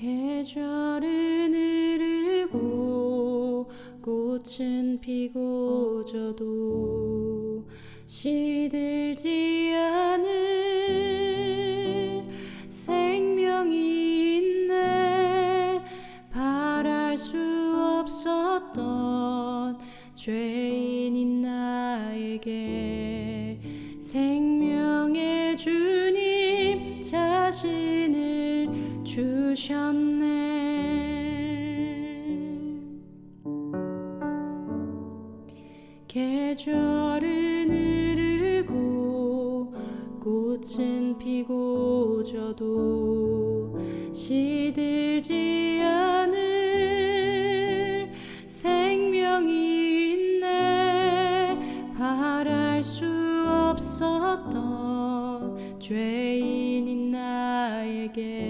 계절은 흐르고 꽃은 피고 져도 시들지 않을 생명이 있네. 바랄 수 없었던 죄인인 나에게 생명의 주님 자신을 주셨네. 계절은 흐르고 꽃은 피고 져도 시들지 않을 생명이 있네. 바랄 수 없었던 죄인인 나에게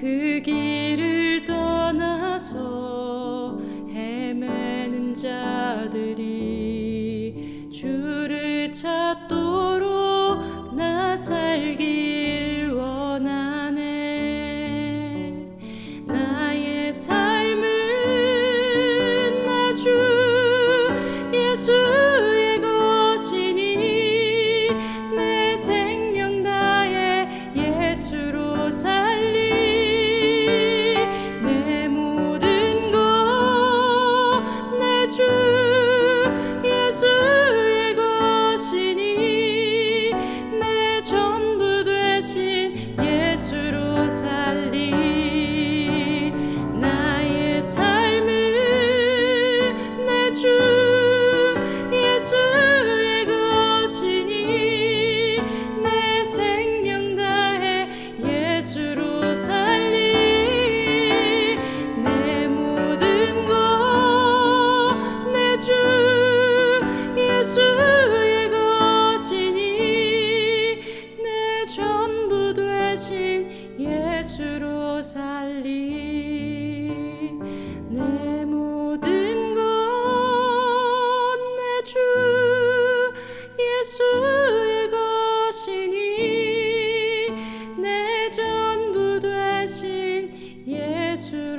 크기 to